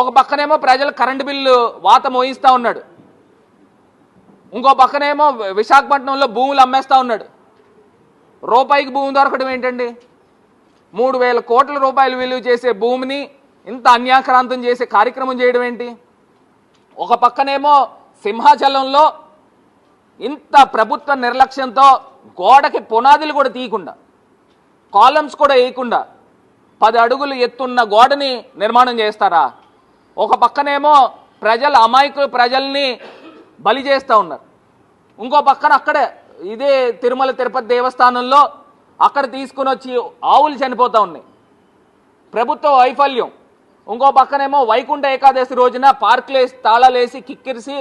ఒక పక్కనేమో ప్రజలు కరెంటు బిల్లు వాత మోయిస్తూ ఉన్నాడు. ఇంకో పక్కనేమో విశాఖపట్నంలో భూములు అమ్మేస్తా ఉన్నాడు. రూపాయికి భూమి దొరకడం ఏంటండి? మూడు వేల కోట్ల రూపాయలు విలువ చేసే భూమిని ఇంత అన్యాక్రాంతం చేసే కార్యక్రమం చేయడం ఏంటి? ఒక పక్కనేమో సింహాచలంలో ఇంత ప్రభుత్వ నిర్లక్ష్యంతో గోడకి పునాదులు కూడా తీయకుండా కాలమ్స్ కూడా వేయకుండా పది అడుగులు ఎత్తున్న గోడని నిర్మాణం చేస్తారా? ఒక పక్కనేమో ప్రజలు అమాయకులు ప్రజల్ని బలి చేస్తూ ఉన్నారు. ఇంకో పక్కన అక్కడే ఇదే తిరుమల తిరుపతి దేవస్థానంలో అక్కడ తీసుకుని వచ్చి ఆవులు చనిపోతూ ఉన్నాయి. ప్రభుత్వ వైఫల్యం. ఇంకో పక్కనేమో వైకుంఠ ఏకాదశి రోజున పార్కులేసి తాళాలేసి కిక్కిరిసి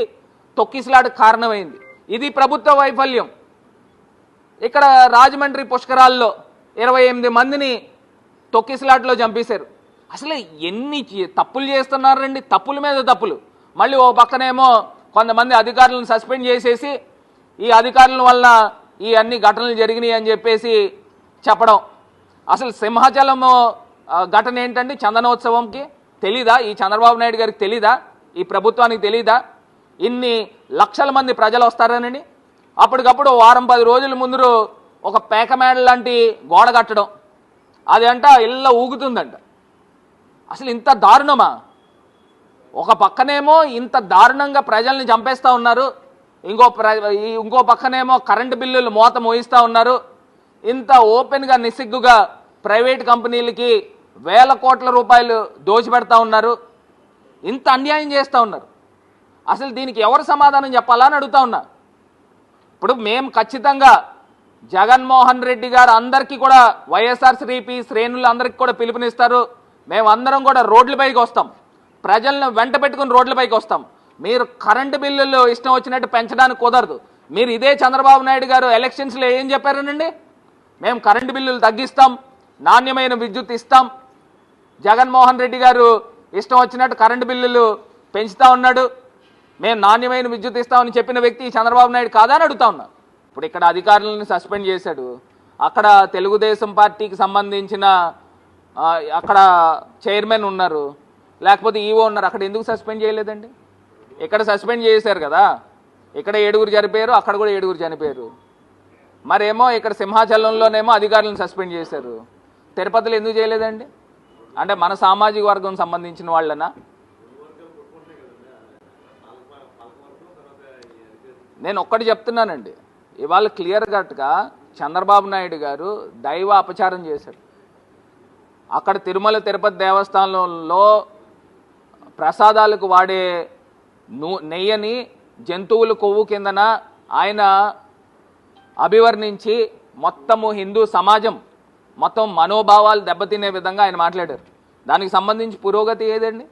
తొక్కిసలాడకు కారణమైంది. ఇది ప్రభుత్వ వైఫల్యం. ఇక్కడ రాజమండ్రి పుష్కరాల్లో ఇరవై ఎనిమిది మందిని తొక్కిసలాట్లో చంపేశారు. అసలు ఎన్ని తప్పులు చేస్తున్నారండి? తప్పుల మీద తప్పులు. మళ్ళీ ఓ పక్కనేమో కొంతమంది అధికారులను సస్పెండ్ చేసేసి ఈ అధికారుల వల్ల ఈ అన్ని ఘటనలు జరిగినాయి అని చెప్పేసి చెప్పడం. అసలు సింహాచలము ఘటన ఏంటండి? చందనోత్సవంకి తెలీదా? ఈ చంద్రబాబు నాయుడు గారికి తెలీదా? ఈ ప్రభుత్వానికి తెలీదా? ఇన్ని లక్షల మంది ప్రజలు వస్తారనండి? అప్పటికప్పుడు వారం పది రోజుల ముందు ఒక పేకమేడ లాంటి గోడ కట్టడం. అది అంట ఇళ్ళ ఊగుతుందంట. అసలు ఇంత దారుణమా? ఒక పక్కనేమో ఇంత దారుణంగా ప్రజల్ని చంపేస్తా ఉన్నారు. ఇంకో ప్ర ఇంకో పక్కనేమో కరెంటు బిల్లులు మోత మోయిస్తూ ఉన్నారు. ఇంత ఓపెన్గా నిస్సిగ్గుగా ప్రైవేట్ కంపెనీలకి వేల కోట్ల రూపాయలు దోచిపెడతా ఉన్నారు. ఇంత అన్యాయం చేస్తూ ఉన్నారు. అసలు దీనికి ఎవరు సమాధానం చెప్పాలా అని అడుగుతా ఉన్నా. ఇప్పుడు మేము ఖచ్చితంగా జగన్మోహన్ రెడ్డి గారు అందరికీ కూడా వైఎస్ఆర్సీపీ శ్రేణులు అందరికీ కూడా పిలుపునిస్తారు. మేమందరం కూడా రోడ్లపైకి వస్తాం. ప్రజలను వెంట పెట్టుకుని రోడ్లపైకి వస్తాం. మీరు కరెంటు బిల్లులు ఇష్టం వచ్చినట్టు పెంచడానికి కుదరదు. మీరు ఇదే చంద్రబాబు నాయుడు గారు ఎలక్షన్స్లో ఏం చెప్పారనండి? మేము కరెంటు బిల్లులు తగ్గిస్తాం నాణ్యమైన విద్యుత్ ఇస్తాం. జగన్మోహన్ రెడ్డి గారు ఇష్టం వచ్చినట్టు కరెంటు బిల్లులు పెంచుతా ఉన్నాడు. మేము నాణ్యమైన విద్యుత్ ఇస్తామని చెప్పిన వ్యక్తి చంద్రబాబు నాయుడు కాదా అని అడుగుతా ఉన్నా. ఇప్పుడు ఇక్కడ అధికారులను సస్పెండ్ చేశాడు. అక్కడ తెలుగుదేశం పార్టీకి సంబంధించిన అక్కడ చైర్మన్ ఉన్నారు. లేకపోతే ఈవో ఉన్నారు. అక్కడ ఎందుకు సస్పెండ్ చేయలేదండి? ఇక్కడ సస్పెండ్ చేశారు కదా. ఇక్కడ ఏడుగురు చనిపోయారు అక్కడ కూడా ఏడుగురు చనిపోయారు. మరేమో ఇక్కడ సింహాచలంలోనేమో అధికారులను సస్పెండ్ చేశారు. తిరుపతిలో ఎందుకు చేయలేదండి? అంటే మన సామాజిక వర్గం సంబంధించిన వాళ్ళనా? నేను ఒక్కటి చెప్తున్నానండి. ఇవాళ క్లియర్ కట్గా చంద్రబాబు నాయుడు గారు దైవ అపచారం చేశాడు అక్కడ తిరుమల తిరుపతి దేవస్థానంలో ప్రసాదాలకు వాడే ను నెయ్యని జంతువుల కొవ్వు కిందన ఆయన అభివర్ణించి మొత్తము హిందూ సమాజం మొత్తం మనోభావాలు దెబ్బతినే విధంగా ఆయన మాట్లాడారు. దానికి సంబంధించి పురోగతి ఏదండి?